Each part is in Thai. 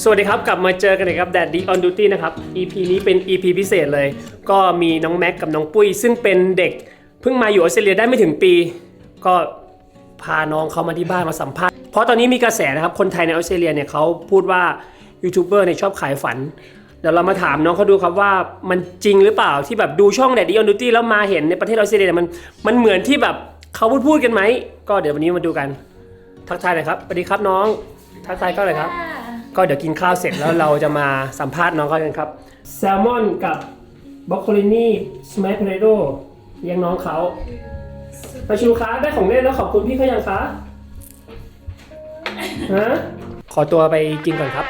สวัสดีครับ กลับมาเจอกันอีกครับ Daddy on Duty นะครับ EP นี้เป็น EP พิเศษเลย ก็มีน้องแม็กกับน้องปุ้ย ซึ่งเป็นเด็กเพิ่งมาอยู่ออสเตรเลียได้ไม่ถึงปี ก็พาน้องเขามาที่บ้านมาสัมภาษณ์ เพราะตอนนี้มีกระแสนะครับคนไทยในออสเตรเลียเนี่ยเขาพูดว่ายูทูบเบอร์เนี่ยชอบขายฝันเดี๋ยวเรามาถามน้องเขาดูครับว่ามันจริงหรือเปล่าที่แบบดูช่อง Daddy on Duty แล้วมาเห็นในประเทศออสเตรเลียเนี่ยมันมันเหมือนที่แบบเขาพูดพูดกันไหมก็เดี๋ยววันนี้มาดูกัน ทักทายหน่อยครับสวัสดีครับน้อง ทักทายก็เลยครับ ก็เดี๋ยวกินข้าวเสร็จแล้วเราจะมาสัมภาษณ์น้องเขากันครับ แซลมอนกับบรอกโคลินี่สแมทเรโดเลี้ยงน้องเขาปชูคาได้ของเล่นแล้วขอบคุณพี่เขายังคะฮะขอตัวไปกินก่อนครับ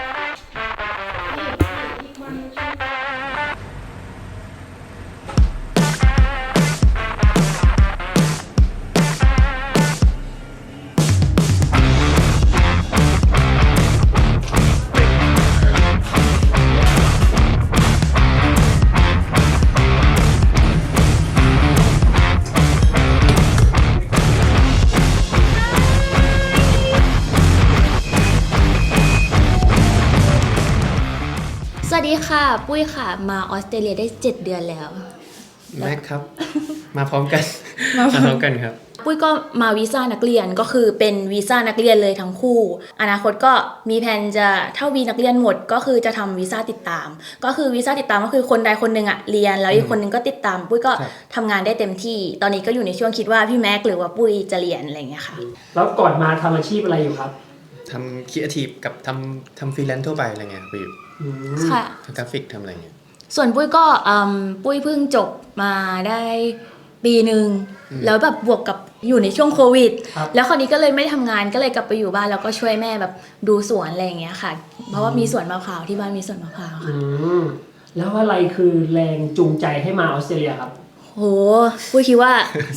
ดีค่ะ ปุ้ยค่ะ มาออสเตรเลียได้ 7 เดือนแล้ว แม็กครับ มาพร้อมกัน มาพร้อมพร้อมกันครับ ปุ้ยก็มาวีซ่านักเรียนก็คือเป็นวีซ่านักเรียนเลยทั้งคู่ อนาคตก็มีแผนจะเท่าวีนักเรียนหมด ก็คือจะทำวีซ่าติดตาม ก็คือวีซ่าติดตามก็คือคนใดคนหนึ่งอะเรียนแล้วอีกคนหนึงก็ติดตาม ปุ้ยก็ครับทำงานได้เต็มที่ ตอนนี้ก็อยู่ในช่วงคิดว่าพี่แม็กซ์หรือว่าปุ้ยจะเรียนอะไรอย่างเงี้ยค่ะ แล้วก่อนมาทำอาชีพอะไรอยู่ครับทำครีเอทีฟกับทำทำฟรีแลนซ์ทั่วไปอะไรเงี้ยไปอยู่อืม ค่ะทำกราฟิกทำอะไรเงี้ยส่วนปุ้ยก็อืมปุ้ยเพิ่งจบมาได้ปีหนึ่งอืม แล้วแบบบวกกับอยู่ในช่วงโควิด ครับ แล้วคราวนี้ก็เลยไม่ทำงานก็เลยกลับไปอยู่บ้านแล้วก็ช่วยแม่แบบดูสวนอะไรอย่างเงี้ยค่ะ เพราะว่ามีสวนมะพร้าวที่บ้านมีสวนมะพร้าวอืค่ะมแล้วอะไรคือแรงจูงใจให้มาออสเตรเลียครับ โหปุ้ยคิดว่า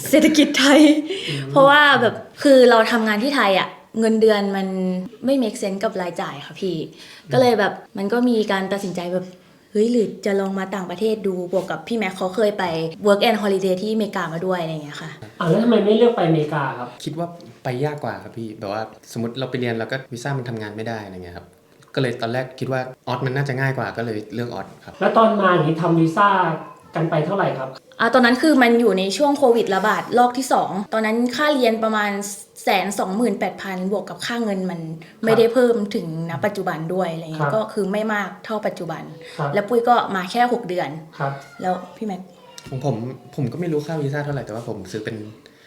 เศรษฐกิจไทย เพราะว่าแบบคือเราทำงานที่ไทยอะ เงินเดือนมันไม่ make sense กับรายจ่ายค่ะพี่ ก็เลยแบบมันก็มีการตัดสินใจแบบเฮ้ยหรือจะลองมาต่างประเทศดูบวกกับพี่แม็กเขาเคยไป work and holiday ที่อเมริกามาด้วยอะไรอย่างเงี้ยค่ะอะแล้วทำไมไม่เลือกไปอเมริกาครับ คิดว่าไปยากกว่าครับพี่แบบว่าสมมติเราไปเรียนแล้วก็วีซ่ามันทำงานไม่ได้อะไรเงี้ยครับก็เลยตอนแรกคิดว่าออสมันน่าจะง่ายกว่าก็เลยเลือกออสครับแล้วตอนมาอย่างนี้ทำวีซ่า กันไปเท่าไหร่ครับอะตอนนั้นคือมันอยู่ในช่วงโควิดระบาดรอบที่ 2 ตอนนั้นค่าเรียนประมาณแสนสองหมื่นแปดพันบวกกับค่าเงินมันไม่ได้เพิ่มถึงณปัจจุบันด้วยอะไรครัเงี้บยก็คือไม่มากเท่าปัจจุบันครับแล้วปุ้ยก็มาแค่ 6 เดือนครับแล้วพี่แม็กของผมผมก็ไม่รู้ค่าวีซ่าเท่าไหร่แต่ว่าผมซื้อเป็น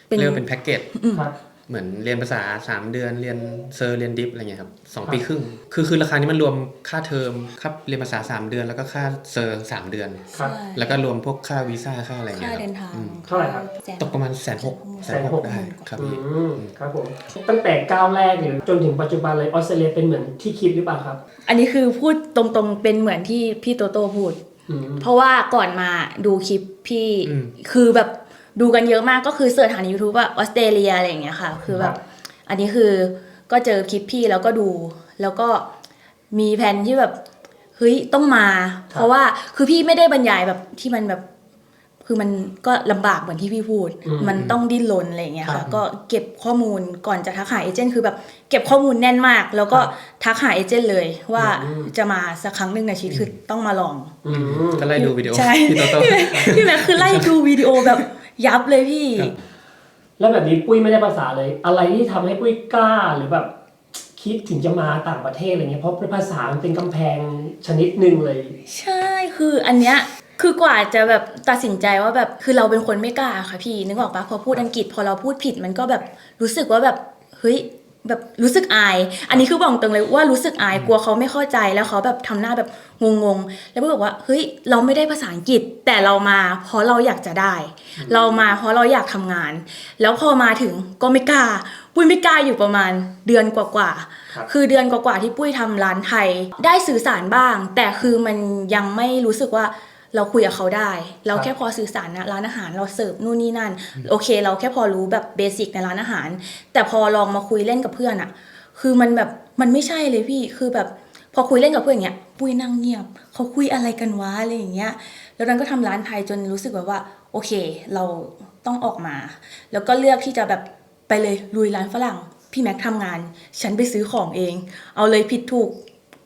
เป็นเรียกว่าเป็นแพ็กเกจครับ เหมือนเรียนภาษา 3 เดือนเรียนเซอร์เรียนดิฟอะไรเงี้ยครับสองครับปีครึ่ง คือคือราคานี้มันรวมค่าเทอมค่าเรียนภาษา 3 เดือนแล้วก็ค่าเซอร์สามเดือน ครับ แล้วก็รวมพวกค่าวีซ่าค่าอะไรค่าเงี้ยคเดิรับนทางอืมเท่าไหร่ครับ แสน ตกประมาณแสนหกแสนหกได้ครับอืพี่มครับผมตั้งแต่ก้าวแรกหรือจนถึงปัจจุบันเลยออสเตรเลียเป็นเหมือนที่คิดหรือเปล่าครับอันนี้คือพูดตรงๆ เป็นเหมือนที่พี่โตโต้พูด อืม เพราะว่าก่อนมาดูคลิปพี่อืม คือแบบ ดูกันเยอะมากก็คือเสิร์ชหาใน YouTube ว่าออสเตรเลียอะไรอย่างเงี้ยค่ะ คือแบบอันนี้คือก็เจอคลิปพี่แล้วก็ดู แล้วก็มีแผนที่แบบเฮ้ยต้องมา เพราะว่าคือพี่ไม่ได้บรรยายแบบที่มันแบบคือมันก็ลำบากเหมือนที่พี่พูดอืมมันต้องดิ้นรนอะไรอย่างเงี้ยครัค่ะบก็เก็บข้อมูลก่อนจะทักหาเอเจนต์คือแบบเก็บข้อมูลแน่นมาก แล้วก็ครับทักหาเอเจนต์เลยว่าอืมจะมาสักครั้งหนึ่งในชีวิตคือต้องมาลองอืมก็ไล่ดูวิดีโอใช่พี่โตโต้พี่แม็กคือไล่ดูวิดีโอแบบ ยับเลยพี่ ครับ แล้วแบบนี้ปุ้ยไม่ได้ภาษาเลย อะไรที่ทำให้ปุ้ยกล้าหรือแบบ คิดถึงจะมาต่างประเทศอะไรเงี้ยเพราะภาษามันเป็นกำแพงชนิดหนึ่งเลย ใช่คืออันเนี้ยคือกว่าจะแบบตัดสินใจว่าแบบคือเราเป็นคนไม่กล้าค่ะพี่นึกออกปะพอพูดอังกฤษพอเราพูดผิดมันก็แบบรู้สึกว่าแบบเฮ้ย แบบรู้สึกอาย อันนี้คือบอกตรงเลยว่ารู้สึกอายกลัวเขาไม่เข้าใจแล้วเขาแบบทำหน้าแบบงงๆ แล้วก็บอกว่าเฮ้ยเราไม่ได้ภาษาอังกฤษ แต่เรามาเพราะเราอยากจะได้ เรามาเพราะเราอยากทำงาน แล้วพอมาถึงก็ไม่กล้า ปุ้ยไม่กล้าอยู่ประมาณเดือนกว่าๆครับคือเดือนกว่าๆที่ปุ้ยทำร้านไทย ได้สื่อสารบ้าง แต่คือมันยังไม่รู้สึกว่า เราคุยกับเขาได้ เราแค่พอสื่อสารนะร้านอาหารเราเสิร์ฟนู่นนี่นั่น โอเค เราแค่พอรู้แบบเบสิกในร้านอาหาร แต่พอลองมาคุยเล่นกับเพื่อนอะคือมันแบบมันไม่ใช่เลยพี่คือแบบพอคุยเล่นกับเพื่อนอย่างเงี้ยปุ้ยนั่งเงียบ เขาคุยอะไรกันวะอะไรอย่างเงี้ยแล้วนั้นก็ทำร้านไทยจนรู้สึกแบบว่า โอเค เราต้องออกมา แล้วก็เลือกที่จะแบบไปเลยลุยร้านฝรั่งพี่แม็กทำงาน ฉันไปซื้อของเอง เอาเลยผิดถูก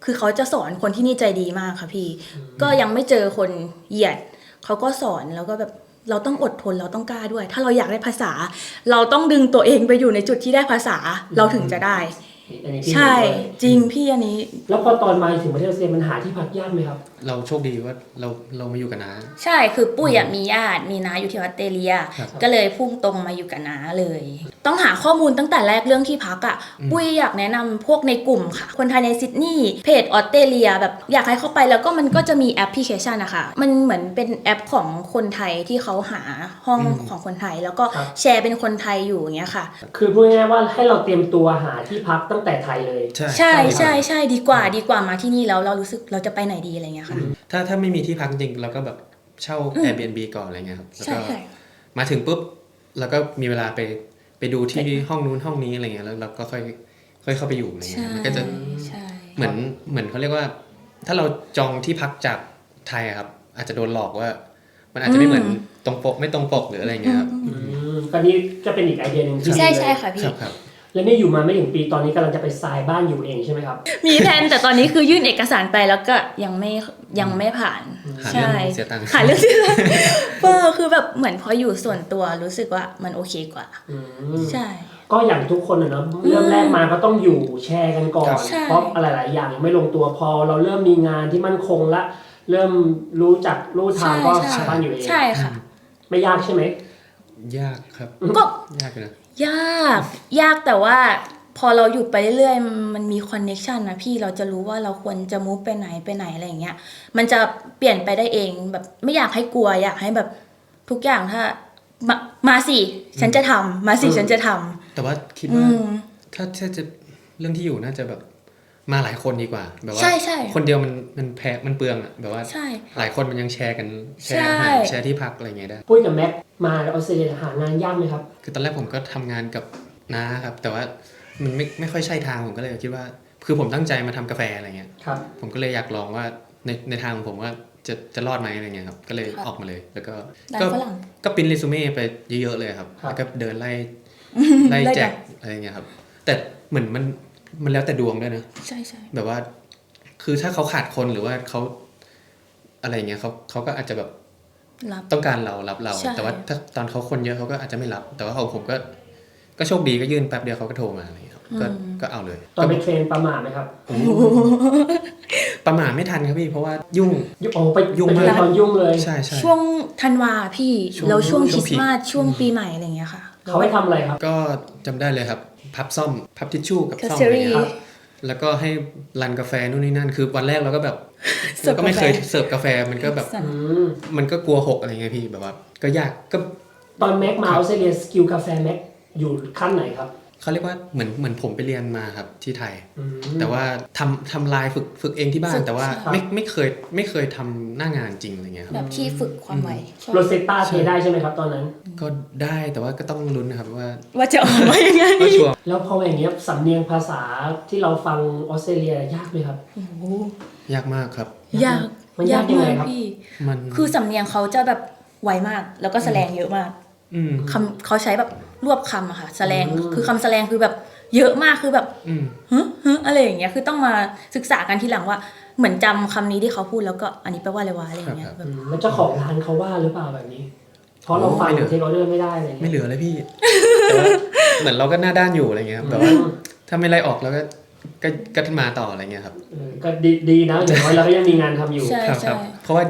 คือเขาจะสอนคนที่นี่ใจดีมากค่ะพี่ ก็ยังไม่เจอคนเหยียด เขาก็สอนแล้วก็แบบเราต้องอดทนเราต้องกล้าด้วย ถ้าเราอยากได้ภาษา เราต้องดึงตัวเองไปอยู่ในจุดที่ได้ภาษาเราถึงจะได้ อันนี้พี่ใช่เห็นด้วยจริงพี่อันนี้ แล้วพอตอนมาถึงประเทศออสเตรเลียมันหาที่พักยากไหมครับ เราโชคดีว่าเราเรามาอยู่กับน้า ใช่คือปุ้ยอะมีญาติมีน้าอยู่ที่ออสเตรเลีย ครับก็เลยพุ่งตรงมาอยู่กับน้าเลย ต้องหาข้อมูลตั้งแต่แรกเรื่องที่พักอะปุ้ยอยากแนะนำพวกในกลุ่มค่ะ คนไทยในซิดนีย์เพจออสเตรเลียแบบอยากให้เข้าไปแล้วก็มันก็จะมีแอปพลิเคชันนะคะมันเหมือนเป็นแอปของคนไทยที่เขาหาห้องของคนไทย แล้วก็ครับ แชร์เป็นคนไทยอยู่อย่างเงี้ยค่ะ คือพูดง่ายๆว่าให้เราเตรียมตัวหาที่พักตั้งแต่ไทยเลยใช่ใช่ใช่ใช่ดีกว่าดีกว่ามาที่นี่แล้วเรารู้สึกเราจะไปไหนดีอะไรเงี้ยค่ะ ถ้าถ้าไม่มีที่พักจริงเราก็แบบเช่า Airbnb ก่อนอะไรเงี้ยครับแล้วใช่ก็ใช่มาถึงปุ๊บเราก็มีเวลาไปไปดูที่ห้องนู้นห้องนี้อะไรเงี้ยแล้วเราก็ค่อยค่อยเข้าไปอยู่อะไรเงี้ใช่ยมันก็จะใช่เหมือนเหมือนเขาเรียกว่า ถ้าเราจองที่พักจากไทยอะครับ อาจจะโดนหลอกว่า มันอาจจะไม่เหมือนตรงปกไม่ตรงปกหรืออะไรเงี้ยครับอืมก็นี่ก็เป็นอีกไอเดียหนึ่งที่ดีใช่เลยใช่ค่ะพี่ครับครับ แล้วนี่อยู่มาไม่ถึงปีตอนนี้กำลังจะไปทรายบ้านอยู่เองใช่ไหมครับ มีแผนแต่ตอนนี้คือยื่นเอกสารไปแล้วก็ยังไม่ยังไม่ผ่านหาใช่เรื่องเสียตังค์ หาเรื่องที่เออคือแบบเหมือนพออยู่ส่วนตัวรู้สึกว่ามันโอเคกว่า อืมใช่ ก็อย่างทุกคนอะเนาะเริ่มแรกมาก็ต้องอยู่แชร์กันก่อนครับใช่ เพราะอะไรหลายอย่างยังไม่ลงตัวพอเราเริ่มมีงานที่มั่นคงละ เริ่มรู้จักรู้ทางก็ใช่หาบ้านอยู่เอง ใช่ค่ะ ไม่ยากใช่ไหม ยากครับ ก็ ยากอยู่นะ ยาก ยากแต่ว่าพอเราอยู่ไปเรื่อยๆ มันมีคอนเน็ชันนะพี่เราจะรู้ว่าเราควรจะมูฟไปไหนไปไหนอะไรอย่างเงี้ย มันจะเปลี่ยนไปได้เองแบบไม่อยากให้กลัวอยากให้แบบทุกอย่างถ้ามามาสิ ฉันจะทำมาสิฉันจะทำแต่ว่าคิดอืว่ามถ้าถ้าจะเรื่องที่อยู่น่าจะแบบ มาหลายคนดีกว่าแบบว่าใช่ใช่คนเดียวมันมันแพ้มันเปลืองอะแบบว่าใช่หลายคนมันยังแชร์กันแชร์ใช่อาหารแชร์ที่พักอะไรเงี้ยได้ปุ้ยกับแม็กมาออสเตรเลียหางานยากไหมครับ คือตอนแรกผมก็ทำงานกับน้าครับ แต่ว่ามันไม่ไม่ค่อยใช่ทางผมก็เลยคิดว่า คือผมตั้งใจมาทำกาแฟอะไรเงี้ยครับผมก็เลยอยากลองว่าในในทางของผมว่าจะจะรอดไหมอะไรเงี้ยครับก็เลยครับออกมาเลย แล้วก็ร้านก็ฝรั่งก็ปริ้นเรซูเม่ไปเยอะๆเลยครับครับแล้วก็เดินไล่ไล่ไล่แจแจกกอะไรเงี้ยครับ แต่เหมือนมัน มันแล้วแต่ดวงด้วยนะใช่ใช่แบบว่า คือถ้าเขาขาดคนหรือว่าเขาอะไรเงี้ยเขาเขาก็อาจจะแบบรับต้องการเรารับเราใช่แต่ว่าถ้าตอนเขาคนเยอะเขาก็อาจจะไม่รับ แต่ว่าของผมก็ ก็โชคดีก็ยื่นแป๊บเดียวเขาก็โทรมาอะไรเงี้ยครับก็ก็เอาเลยตอนไปเทรนประมาทไหมครับประมาทไม่ทันครับพี่เพราะว่ายุ่งยุ่งโอ้ไปยุ่งไปเทรนมากตอนยุ่งเลยใช่ใช่ช่วงธันวาพี่ช่วงแล้วช่วงช่ควริงสพีคต์มาสช่วงปีใหม่อะไรอย่างเงี้ยค่ะเขาให้ทำอะไรครับ ก็จำได้เลยครับ พับซ่อมพับทิชชู่กับซ่อม Accessory อะไรเงี้ยครับแล้วก็ให้รันกาแฟนู่นนี่นั่น คือวันแรกเราก็แบบเสิร์เราฟก็ไม่กาแฟเคยเสิร์ฟกาแฟมันก็แบบสั่นอืมมันก็กลัวหกอะไรเงี้ยพี่แบบว่า ก็ยากก็ตอนแม็กมาออสเตรเลียสกิลกาแฟแม็กอยู่ขั้นไหนครับ เขาเรียกว่าเหมือนเหมือนผมไปเรียนมาครับที่ไทย อืม แต่ว่าทำทำลายฝึกฝึกเองที่บ้านฝึกแต่ว่าใช่ ไม่ไม่เคยไม่เคยทำหน้างานจริงอะไรเงี้ยครับ แบบที่ฝึกความไวชอบโรเซตตาเทได้ใช่ไหมครับตอนนั้น ก็ได้แต่ว่าก็ต้องลุ้นนะครับว่าว่าจะออกมายังไงว่าชัวร์แล้วพออย่างเงี้ยสำเนียงภาษาที่เราฟังออสเตรเลียยากไหมครับ โอ้โหยากมากครับ ยากมันยากยังไงครับ พี่ มันคือสำเนียงเขาจะแบบไวมาก แล้วก็แสลงเยอะมาก อืม คำเขาใช้แบบรวบคำอะค่ะแสลงคือคำแสลงคือแบบเยอะมากคือแบบอืม ฮึฮึอะไรอย่างเงี้ยคือต้องมาศึกษากันทีหลังว่าเหมือนจำคำนี้ที่เขาพูดแล้วก็อันนี้แปลว่าอะไรวะอะไรอย่างเงี้ยครับ แบอืบมแล้วเจ้าของร้านเขาว่าหรือเปล่าแบบนี้ เพราะเราฟังไม่เหลือ เทคออเดอร์ไม่ได้อะไรไม่เงี้ยเหลือเลยพี่แต่ว่าเหมือนเราก็หน้าด้านอยู่อะไรเงี้ยครับแบบว่าถ้าไม่ไล่ออกแล้วก็ก็ก็มาต่ออะไรเงี้ยครับ เออก็ดีดีนะอย่างน้อยเราก็ยังมีงานทำอยู่ ใช่ครับคใช่รับเพราะว่า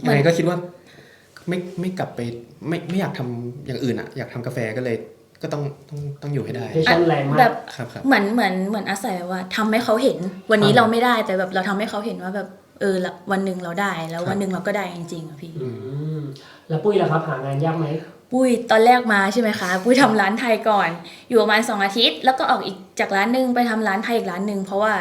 เหมืยัอนงไงก็คิดว่า ไม่ไม่กลับไปไม่ไม่อยากทำอย่างอื่นอะอยากทำกาแฟก็เลยก็ต้องต้องต้องอยู่ให้ได้เพชั่นแรงมาแบก บครับครับ เหมือนเหมือนเหมือนอาศัยว่าทำให้เขาเห็น วันนี้ครับเราไม่ได้แต่แบบเราทำให้เขาเห็นว่าแบบเออละวันหนึ่งเราได้แล้วครับ วันหนึ่งเราก็ได้จริงๆอะพี่ อืมแล้วปุ้ยล่ะครับ หางานยากไหมปุ้ยตอนแรกมาใช่ไหมคะ ปุ้ยทำร้านไทยก่อน อยู่ประมาณสองอาทิตย์ แล้วก็ออกอีกจากร้านหนึ่งไปทำร้านไทยอีกร้านหนึ่งเพราะว่า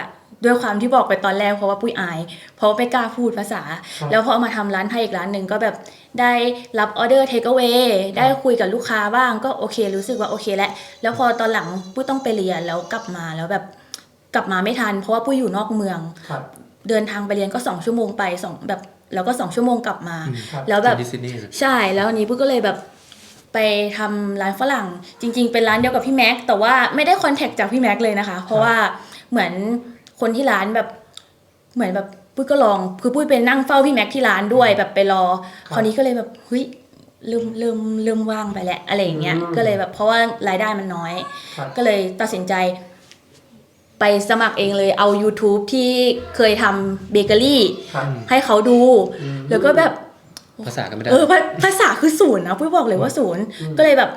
ด้วยความที่บอกไปตอนแรกเพราะว่าปุ้ยอาย เพราะว่าไม่กล้าพูดภาษาครับแล้วพอมาทำร้านไทยอีกร้านหนึ่งก็แบบได้รับออเดอร์เทคเอา a y ได้คุยกับลูกค้าบ้างก็โอเค รู้สึกว่าโอเคแล้วแล้วพอตอนหลังปุ้ยต้องไปเรียนแล้วกลับมาแล้วแบบกลับมาไม่ทัน เพราะว่าปุ้ยอยู่นอกเมืองครับเดินทางไปเรียนก็สองชั่วโมงไปสองแบบแล้วก็สองชั่วโมงกลับมาอืมครับแล้วแบบที่ซิดนีย์นะใช่แล้วอันนี้ปุ๊กก็เลยแบบไปทำร้านฝรั่งจริง ๆ เป็นร้านเดียวกับพี่แม็กแต่ว่าไม่ได้คอนแทคจากพี่แม็กเลยนะคะ เพราะว่าเหมือน คนที่ร้านแบบเหมือนแบบปุ้ยก็ลองคือปุ้ยไปนั่งเฝ้าพี่แม็กที่ร้านด้วยแบบไปรอครับคราวนี้ก็เลยแบบเฮ้ยเริ่มเริ่มเริ่มว่างไปแล้วอะไรอย่างเงี้ยอืมก็เลยแบบเพราะว่ารายได้มันน้อยครับก็เลยตัดสินใจ ไปสมัครเองเลยเอา YouTube ที่เคยทำเบเกอรี่ครับให้เขาดูอืมแล้วก็แบบภาษาก็ไม่ได้เออภาภาษาคือศูนย์นะปุ้ยบอกเลยว่าศูนย์อืมก็เลยแบบ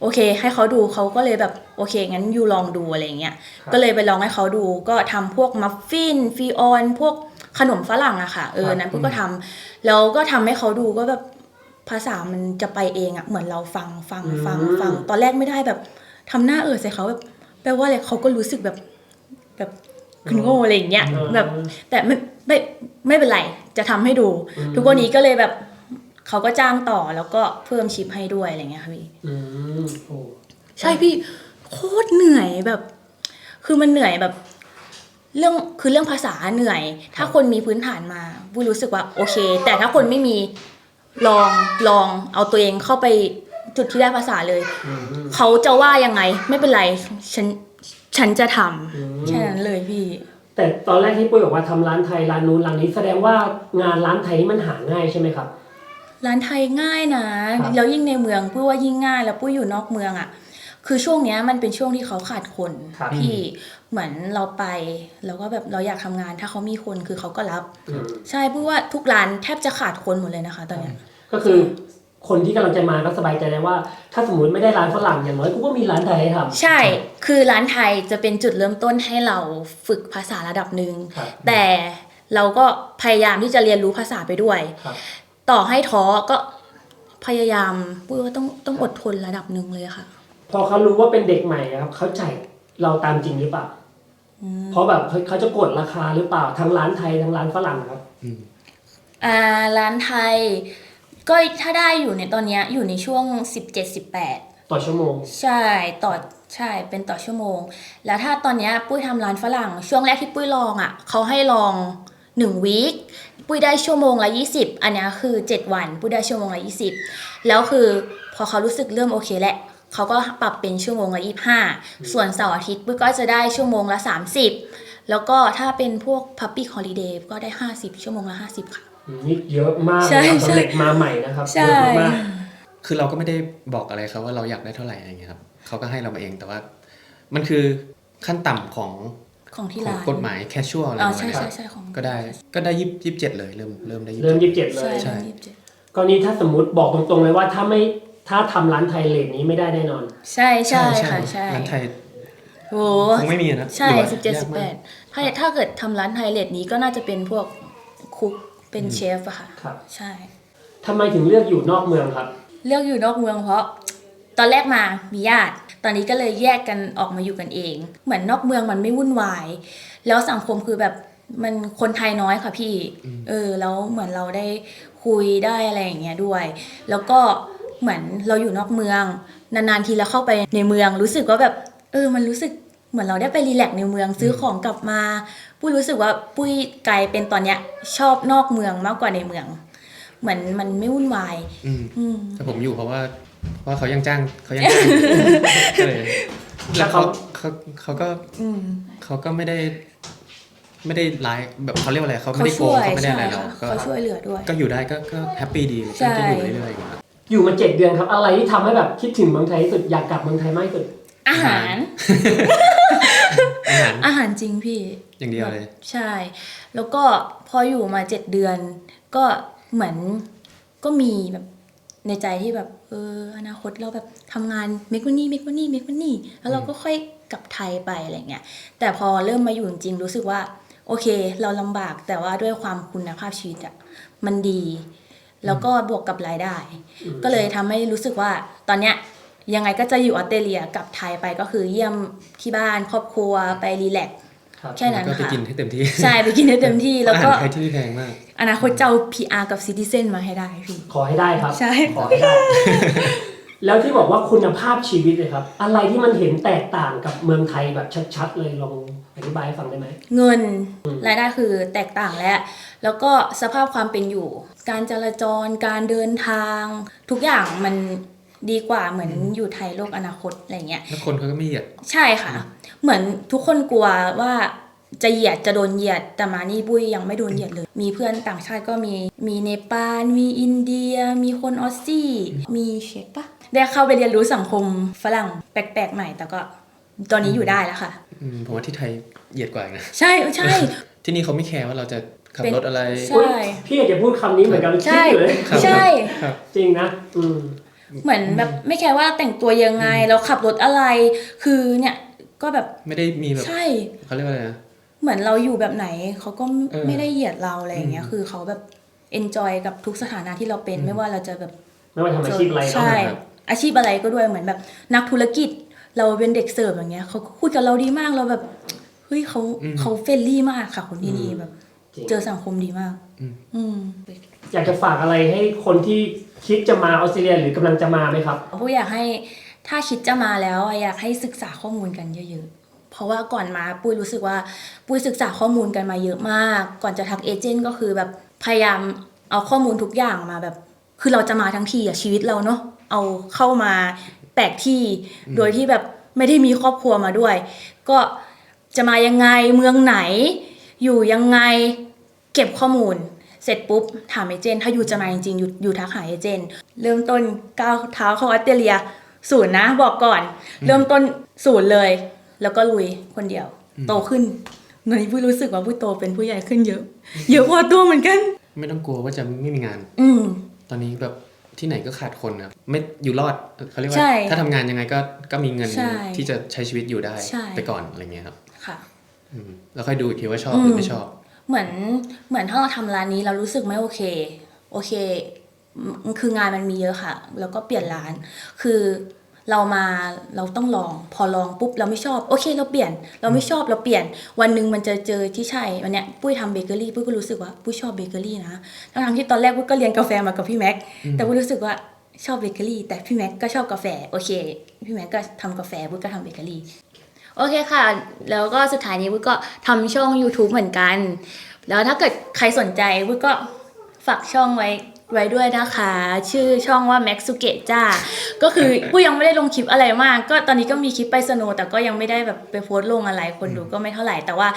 โอเค ให้เขาดูเขาก็เลยแบบโอเคงั้นยูลองดูอะไรเงี้ยครับก็เลยไปลองให้เขาดูก็ทำพวกมัฟฟินฟีออนพวกขนมฝรั่งอะค่ะเออนั้นปุ้ยก็ทำแล้วก็ทำให้เขาดูก็แบบภาษามันจะไปเองอะเหมือนเราฟังฟังฟังฟังตอนแรกไม่ได้แบบทำหน้าเออใส่เขาแบบแปลว่าอะไรเขาก็รู้สึกแบบแบบคุณโง่อะไรอย่างเงี้ยแบบแต่ไม่ไม่ไม่เป็นไรจะทำให้ดูอืมทุกวันนี้ก็เลยแบบ เขาก็จ้างต่อแล้วก็เพิ่มชิปให้ด้วยอะไรเงี้ยค่ะพี่อืมโอ้ใช่พี่โคตรเหนื่อยแบบ คือมันเหนื่อยแบบ เรื่องคือเรื่องภาษาเหนื่อย ถ้าคนมีพื้นฐานมาบุ้ยรู้สึกว่าโอเค แต่ถ้าคนไม่มีลองลองเอาตัวเองเข้าไปจุดที่ได้ภาษาเลย อืมเขาจะว่ายังไงไม่เป็นไรฉันฉันจะทำอืมแค่นั้นเลยพี่ แต่ตอนแรกที่ปุ้ยบอกว่าทำร้านไทยร้านนู้นร้านนี้แสดงว่างานร้านไทยนี่มันหาง่ายใช่ไหมครับ ร้านไทยง่ายนะครับแล้วยิ่งในเมืองปุ้ยว่ายิ่งง่าย แล้วปุ้ยอยู่นอกเมืองอะ คือช่วงเนี้ยมันเป็นช่วงที่เขาขาดคนครับพี่เหมือนเราไปแล้วก็แบบเราอยากทำงาน ถ้าเขามีคนคือเขาก็รับ อืมใช่ปุ้ยว่าทุกร้านแทบจะขาดคนหมดเลยนะคะ ตอนเนี้ย ก็คือคนที่กำลังจะมาก็สบายใจได้ว่า ถ้าสมมติไม่ได้ร้านฝรั่งอย่างน้อยกูก็มีร้านไทยให้ทำ ใช่ คือร้านไทยจะเป็นจุดเริ่มต้นให้เราฝึกภาษาระดับหนึ่ง ครับแต่เราก็พยายามที่จะเรียนรู้ภาษาไปด้วย ครับ ต่อให้ท้อก็พยายามปุ้ยว่าต้องต้องอดทนระดับหนึ่งเลยค่ะ พอเขารู้ว่าเป็นเด็กใหม่อะครับเขาจ่ายเราตามจริงหรือเปล่าเพราะแบบเขาเขาจะกดราคาหรือเปล่าทั้งร้านไทยทั้งร้านฝรั่งครับอ่าร้านไทย ก็ถ้าได้อยู่ในตอนเนี้ยอยู่ในช่วง 17-18 ต่อชั่วโมง ใช่ต่อใช่เป็นต่อชั่วโมง แล้วถ้าตอนเนี้ยปุ้ยทำร้านฝรั่ง ช่วงแรกที่ปุ้ยลองอะเขาให้ลอง1วีค ปุ้ยได้ชั่วโมงละ 20 อันเนี้ยคือ 7 วัน ปุ้ยได้ชั่วโมงละ 20 แล้วคือพอเขารู้สึกเริ่มโอเคแหละเขาก็ปรับเป็นชั่วโมงละ 25 ส่วนเสาร์อาทิตย์ปุ้ยก็จะได้ชั่วโมงละ 30 แล้วก็ถ้าเป็นพวก Puppy Holiday ก็ได้ 50 ชั่วโมงละ 50 ค่ะนี่เยอะมากใช่เลยครับใช่สำเร็จมาใหม่นะครับใช่เยอะมากคือเราก็ไม่ได้บอกอะไรเขาว่าเราอยากได้เท่าไหร่อะไรเงี้ยครับเขาก็ให้เรามาเองแต่ว่า มันคือขั้นต่ำของ ของที่ของร้าน กฎหมายแคชชวลอะไรอ๋ปอระมาณใช่เนี้ยใช่ใช่ของก็ได้ก็ได้ยี่สิบเจ็ดเลยเริ่มเริ่มได้เริ่ม27ยี่สิบเจ็ดเลใช่ยใช่ ยี่สิบเจ็ดกรณีถ้าสมมติบอกตรงๆเลยว่าถ้าไม่ถ้าทำร้านไทยเลทนี้ไม่ได้แน่นอน ใช่ใช่ค่ะใช่ร้านไทยโอ้คงไม่มีนะใช่หรือว่าสิบเจ็ดยากสิบมาแปกดถ้าถ้าเกิดทำร้านไทยเลทนี้ก็น่าจะเป็นพวกคุกเป็นเชฟอะค่ะ ครับใช่ ทำไมถึงเลือกอยู่นอกเมืองครับ เลือกอยู่นอกเมืองเพราะ ตอนแรกมามีญาติ ตอนนี้ก็เลยแยกกันออกมาอยู่กันเอง เหมือนนอกเมืองมันไม่วุ่นวาย แล้วสังคมคือแบบมันคนไทยน้อยค่ะพี่ เออแล้วเหมือนเราได้คุยได้อะไรอย่างเงี้ยด้วย แล้วก็เหมือนเราอยู่นอกเมือง นานๆทีแล้วเข้าไปในเมือง รู้สึกว่าแบบ เออ มันรู้สึกเหมือนเราได้ไปรีแลกซ์ในเมืองซื้อของกลับมาปุ้ยรู้สึกว่าปุ้ยกลายเป็นตอนเนี้ย ชอบนอกเมืองมากกว่าในเมือง เหมือนมันไม่วุ่นวายอืมอืมแต่ผมอยู่เพราะว่า เพราะว่าเขายังจ้างเขายังจ้างอยู่ก็เลยแล้วเขาเขาเขาก็อืม เขาก็ไม่ได้ ไม่ได้ร้ายแบบเขาเรียกว่าอะไรเขาไม่เขาได้โกช่งวยเขาไม่ได้ใช่อะไรเราค่ะก็เขาช่วยเหลือด้วย ก็อยู่ได้ก็ก็แฮปปี้ดีเลยใช่ก็จะอยู่เรื่อยๆอย่างเงี้ยอยู่มาเจ็ดเดือนครับ อะไรที่ทำให้แบบคิดถึงเมืองไทยที่สุดอยากกลับเมืองไทยมากที่สุด อาหาร อาหารอาหารจริงพี่ อย่างเดียวเลย ใช่ แล้วก็พออยู่มาเจ็ดเดือน ก็เหมือนก็มีแบบ ในใจที่แบบเอออนาคตเราแบบทำงานเมกมันนี่เมกมันนี่เมกมันนี่แล้วเราก็ค่อยกลับไทยไปอะไรเงี้ยแต่พอเริ่มมาอยู่จริงๆรู้สึกว่า โอเค เราลำบากแต่ว่าด้วยความคุณภาพชีวิตอะมันดี แล้วก็บวกกับรายได้ ก็เลยทำให้รู้สึกว่าตอนเนี้ยยังไงก็จะอยู่ออสเตรเลียกลับไทยไปก็คือเยี่ยมที่บ้านครอบครัวไปรีแลกซ์ครับ แค่นั้นก็ไปค่ะกินให้เต็มที่ ใช่ไปกินให้เต็มที่แล้วอาก็หารไทยที่นี่แพงมาก อนาคตจะเอา PR กับ Citizen มาให้ได้พี่ ขอให้ได้ครับ ใช่ ขอให้ได้ แล้วที่บอกว่าคุณภาพชีวิตเลยครับ อะไรที่มันเห็นแตกต่างกับเมืองไทยแบบชัดๆ เลยลองอธิบายให้ฟังได้ไหม เงินรายได้คือแตกต่างแล้วแล้วก็สภาพความเป็นอยู่ การจราจร การเดินทาง ทุกอย่างมัน ดีกว่าเหมือนอยู่ไทยโลกอนาคตอะไรเงี้ยแล้วคนเขาก็ไม่เหยียด ใช่ค่ะ เหมือนทุกคนกลัวว่าจะเหยียดจะโดนเหยียดแต่มานี่ปุ้ยยังไม่โดนเหยียดเลย มีเพื่อนต่างชาติก็มีมีเนปาลมีอินเดีย มีคนออสซี่ มีเช็กปะได้เข้าไปเรียนรู้สังคมฝรั่งแปลกๆใหม่ แต่ก็ตอนนี้อยู่ได้แล้วค่ะอืมผมว่าที่ไทยเหยียดกว่าอีกนะใช่ใช่ที่นี่เขาไม่แคร์ว่าเราจะขับเป็นรถอะไรใช่อุ๊ยพี่อยากจะพูดคำนี้เหมือนกันคิดใช่อยู่เลยครับใช่ครับจริงนะอืม เหมือนแบบไม่แคร์ว่าแต่งตัวยังไงเราขับรถอะไร คือเนี่ยก็แบบไม่ได้มีแบบใช่เขาเรียกว่าอะไรนะเหมือนเราอยู่แบบไหนเขาก็เออไม่ได้เหยียดเราอะไรอย่างเงี้ยอืมคือเขาแบบเอนจอยกับทุกสถานะที่เราเป็นไม่ว่าเราจะแบบไม่ว่าทำอาชีพอะไรใช่เนาะครับอาชีพอะไรก็ด้วยเหมือนแบบนักธุรกิจเราเป็นเด็กเสิร์ฟอย่างเงี้ยเขาก็พูดกับเราดีมากเราแบบเฮ้ยเขาอืมเขาเฟรนลี่มากค่ะคนที่นี่แบบจริงเจอสังคมดีมากอืมอืมอยากจะฝากอะไรให้คนที่ คิดจะมาออสเตรเลียหรือกำลังจะมาไหมครับปุ้ยอยากให้ถ้าคิดจะมาแล้วอะอยากให้ศึกษาข้อมูลกันเยอะๆ เพราะว่าก่อนมาปุ้ยรู้สึกว่าปุ้ยศึกษาข้อมูลกันมาเยอะมาก ก่อนจะทักเอเจนต์ก็คือแบบพยายามเอาข้อมูลทุกอย่างมาแบบ คือเราจะมาทั้งทีอะชีวิตเราเนาะเอาเข้ามาแปลกที่โดยที่แบบไม่ได้มีครอบครัวมาด้วย ก็จะมายังไงเมืองไหน อยู่ยังไงเก็บข้อมูล เสร็จปุ๊บถามเอเจนต์ถ้าอยู่จะมาจริงๆอยู่อยู่ทักหาเอเจนต์เริ่มต้นก้าวเท้าเข้าออสเตรเลียศูนย์นะบอกก่อน เริ่มต้นศูนย์เลย แล้วก็ลุยคนเดียว โตขึ้นในผู้รู้สึกว่าผู้โตเป็นผู้ใหญ่ขึ้นเยอะ เยอะพอตัวเหมือนกัน ไม่ต้องกลัวว่าจะไม่มีงาน อืมตอนนี้แบบที่ไหนก็ขาดคนครับไม่อยู่รอดเขาเรียกว่าใช่ถ้าทำงานยังไงก็ก็มีเงินใช่ที่จะใช้ชีวิตอยู่ได้ใช่ไปก่อนอะไรเงี้ยครับค่ะอืมแล้วค่อยดูอีกทีว่าชอบอืมหรือไม่ชอบ เหมือนเหมือนถ้าเราทำร้านนี้เรารู้สึกไม่โอเค โอเคอืมคืองานมันมีเยอะค่ะ แล้วก็เปลี่ยนร้าน คือเรามาเราต้องลอง พอลองปุ๊บเราไม่ชอบ โอเค เราเปลี่ยน เราไม่ชอบเราเปลี่ยน วันหนึ่งมันจะเจอที่ใช่วันเนี้ยปุ้ยทำเบเกอรี่ปุ้ยก็รู้สึกว่าปุ้ยชอบเบเกอรี่นะทั้งๆที่ตอนแรกปุ้ยก็เรียนกาแฟมากับพี่แม็กแต่ปุ้ยรู้สึกว่าชอบเบเกอรี่แต่พี่แม็กก็ชอบกาแฟโอเค พี่แม็กก็ทำกาแฟปุ้ยก็ทำเบเกอรี่โอเคค่ะ แล้วก็สุดท้ายนี้วุ้ยก็ทำช่อง YouTube เหมือนกัน แล้วถ้าเกิดใครสนใจวุ้ยก็ฝากช่องไว้ไว้ด้วยนะคะ ชื่อช่องว่า Max s u k e จ้า ก็คือปุ้ยยังไม่ได้ลงคลิปอะไรมาก ก็ตอนนี้ก็มีคลิปไปสโนว์แต่ก็ยังไม่ได้แบบไปโพสต์ลงอะไรคนดูก็ไม่เท่าไหร่ แต่ว่า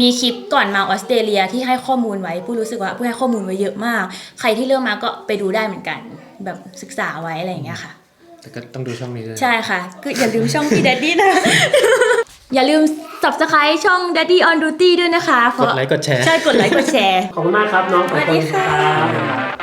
มีคลิปก่อนมาออสเตรเลียที่ให้ข้อมูลไว้ปุ้ยรู้สึกว่าปุ้ยให้ข้อมูลไว้เยอะมาก ใครที่เริ่มมาก็ไปดูได้เหมือนกัน แบบศึกษาไว้อะไรอย่างเงี้ยค่ะ แต่ก็ต้องดูช่องนี้ด้วย ใช่ค่ะก็อย่าลืมช่องพี่ Daddy นะ อย่าลืม subscribe ช่อง Daddy on Duty ด้วยนะคะเพกดราะไลค์กดแชร์ ใช่กดไลค์กดแชร์ ขอบคุณมากครับน้องสวัสดีค่ะขอบณรับ